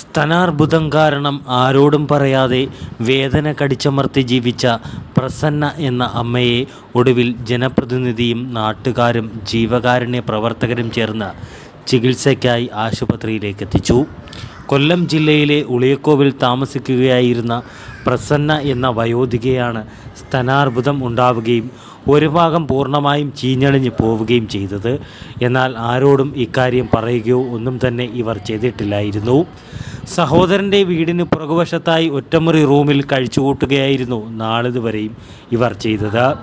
സ്തനാർബുദം കാരണം ആരോടും പറയാതെ വേദന കടിച്ചമർത്തി ജീവിച്ച പ്രസന്ന എന്ന അമ്മയെ ഒടുവിൽ ജനപ്രതിനിധിയും നാട്ടുകാരും ജീവകാരുണ്യ പ്രവർത്തകരും ചേർന്ന് ചികിത്സയ്ക്കായി ആശുപത്രിയിലേക്ക് എത്തിച്ചു കൊല്ലം ജില്ലയിലെ ഉളിയക്കോവിൽ താമസിക്കുകയായിരുന്ന പ്രസന്ന എന്ന വയോധികയാണ് സ്തനാർബുദം ഉണ്ടാവുകയും ഒരു ഭാഗം പൂർണമായും ചീഞ്ഞളിഞ്ഞ് പോവുകയും ചെയ്തത്. എന്നാൽ ആരോടും ഇക്കാര്യം പറയുകയോ ഒന്നും തന്നെ ഇവർ ചെയ്തിട്ടില്ലായിരുന്നു. സഹോദരന്റെ വീടിന് പുറകുവശത്തായി ഒറ്റമുറി റൂമിൽ കഴിച്ചുകൂട്ടുകയായിരുന്നു നാളിതുവരെയും ഇവർ ചെയ്തത്.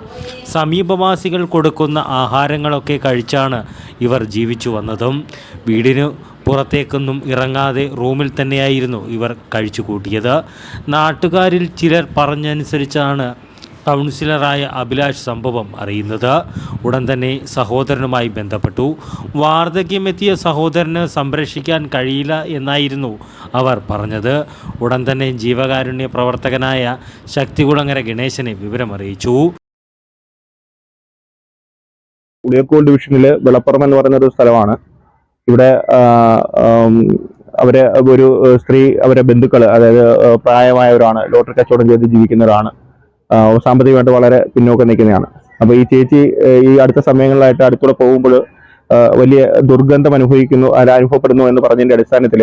സമീപവാസികൾ കൊടുക്കുന്ന ആഹാരങ്ങളൊക്കെ കഴിച്ചാണ് ഇവർ ജീവിച്ചു വന്നതും. വീടിന് പുറത്തേക്കൊന്നും ഇറങ്ങാതെ റൂമിൽ തന്നെയായിരുന്നു ഇവർ കഴിച്ചു കൂട്ടിയത് നാട്ടുകാരിൽ ചിലർ പറഞ്ഞനുസരിച്ചാണ് കൗൺസിലറായ അഭിലാഷ് സംഭവം അറിയുന്നത്. ഉടൻ തന്നെ സഹോദരനുമായി ബന്ധപ്പെട്ടു. വാർദ്ധക്യമെത്തിയ സഹോദരന് സംരക്ഷിക്കാൻ കഴിയില്ല എന്നായിരുന്നു അവർ പറഞ്ഞത്. ഉടൻ തന്നെ ജീവകാരുണ്യ പ്രവർത്തകനായ ശക്തികുളങ്ങര ഗണേശനെ വിവരമറിയിച്ചു. ഉളിയക്കോൾ ഡിവിഷനിലെ വിളപ്പുറം എന്ന് പറയുന്ന ഒരു സ്ഥലമാണ്. ഇവിടെ അവരെ ഒരു സ്ത്രീ അവരെ ബന്ധുക്കൾ അതായത് പ്രായമായവരാണ് ലോട്ടറി കച്ചവടം ചെയ്ത് ജീവിക്കുന്നവരാണ് സാമ്പത്തികമായിട്ട് വളരെ പിന്നോക്കം നിൽക്കുന്നതാണ്. അപ്പോൾ ഈ ചേച്ചി ഈ അടുത്ത സമയങ്ങളിലായിട്ട് അടുത്തൂടെ പോകുമ്പോൾ വലിയ ദുർഗന്ധം അനുഭവിക്കുന്നു അനുഭവപ്പെടുന്നു എന്ന് പറഞ്ഞതിന്റെ അടിസ്ഥാനത്തിൽ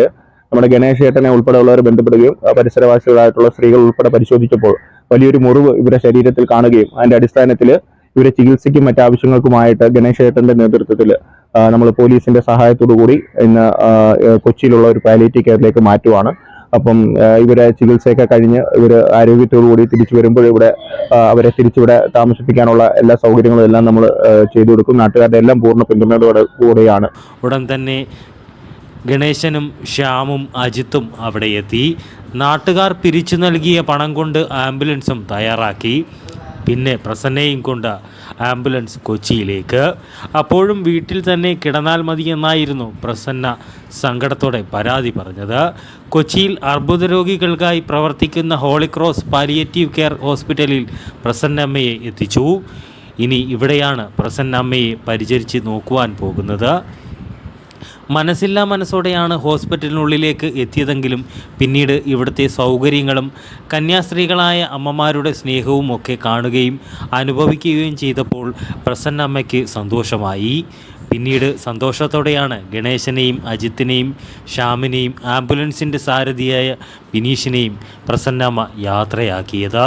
നമ്മുടെ ഗണേശ് ഏട്ടനെ ഉൾപ്പെടെയുള്ളവർ ബന്ധപ്പെടുകയും പരിസരവാസികളായിട്ടുള്ള സ്ത്രീകൾ ഉൾപ്പെടെ പരിശോധിച്ചപ്പോൾ വലിയൊരു മുറിവ് ഇവരുടെ ശരീരത്തിൽ കാണുകയും അതിന്റെ അടിസ്ഥാനത്തിൽ ഇവരെ ചികിത്സയ്ക്കും മറ്റാവശ്യങ്ങൾക്കുമായിട്ട് ഗണേശ് ഏട്ടന്റെ നേതൃത്വത്തിൽ നമ്മൾ പോലീസിന്റെ സഹായത്തോടു കൂടി ഇന്ന് കൊച്ചിയിലുള്ള ഒരു പാലിയേറ്റീവ് കെയറിലേക്ക് മാറ്റുവാണ്. അപ്പം ഇവരെ ചികിത്സയൊക്കെ കഴിഞ്ഞ് ഇവർ ആരോഗ്യത്തോടു കൂടി തിരിച്ചു വരുമ്പോൾ ഇവിടെ അവരെ തിരിച്ചിവിടെ താമസിപ്പിക്കാനുള്ള എല്ലാ സൗകര്യങ്ങളും എല്ലാം നമ്മൾ ചെയ്തു കൊടുക്കും. നാട്ടുകാരുടെ എല്ലാം പൂർണ പിന്തുണയോടെ കൂടെയാണ്. ഉടൻ തന്നെ ഗണേശനും ശ്യാമും അജിത്തും അവിടെ എത്തി. നാട്ടുകാർ പിരിച്ചു നൽകിയ പണം കൊണ്ട് ആംബുലൻസും തയ്യാറാക്കി. പിന്നെ പ്രസന്നയും കൊണ്ട് ആംബുലൻസ് കൊച്ചിയിലേക്ക്. അപ്പോഴും വീട്ടിൽ തന്നെ കിടന്നാൽ മതി എന്നായിരുന്നു പ്രസന്ന സങ്കടത്തോടെ പരാതി പറഞ്ഞത്. കൊച്ചിയിൽ അർബുദ രോഗികൾക്കായി പ്രവർത്തിക്കുന്ന ഹോളിക്രോസ് പാലിയേറ്റീവ് കെയർ ഹോസ്പിറ്റലിൽ പ്രസന്നമ്മയെ എത്തിച്ചു. ഇനി ഇവിടെയാണ് പ്രസന്നമ്മയെ പരിചരിച്ച് നോക്കുവാൻ പോകുന്നത്. മനസ്സില്ലാ മനസ്സോടെയാണ് ഹോസ്പിറ്റലിനുള്ളിലേക്ക് എത്തിയതെങ്കിലും പിന്നീട് ഇവിടുത്തെ സൗകര്യങ്ങളും കന്യാസ്ത്രീകളായ അമ്മമാരുടെ സ്നേഹവും ഒക്കെ കാണുകയും അനുഭവിക്കുകയും ചെയ്തപ്പോൾ പ്രസന്നമ്മയ്ക്ക് സന്തോഷമായി. പിന്നീട് സന്തോഷത്തോടെയാണ് ഗണേശനെയും അജിത്തിനെയും ശ്യാമിനെയും ആംബുലൻസിന്റെ സാരഥിയായ ബിനീഷിനെയും പ്രസന്നമ്മ യാത്രയാക്കിയത്.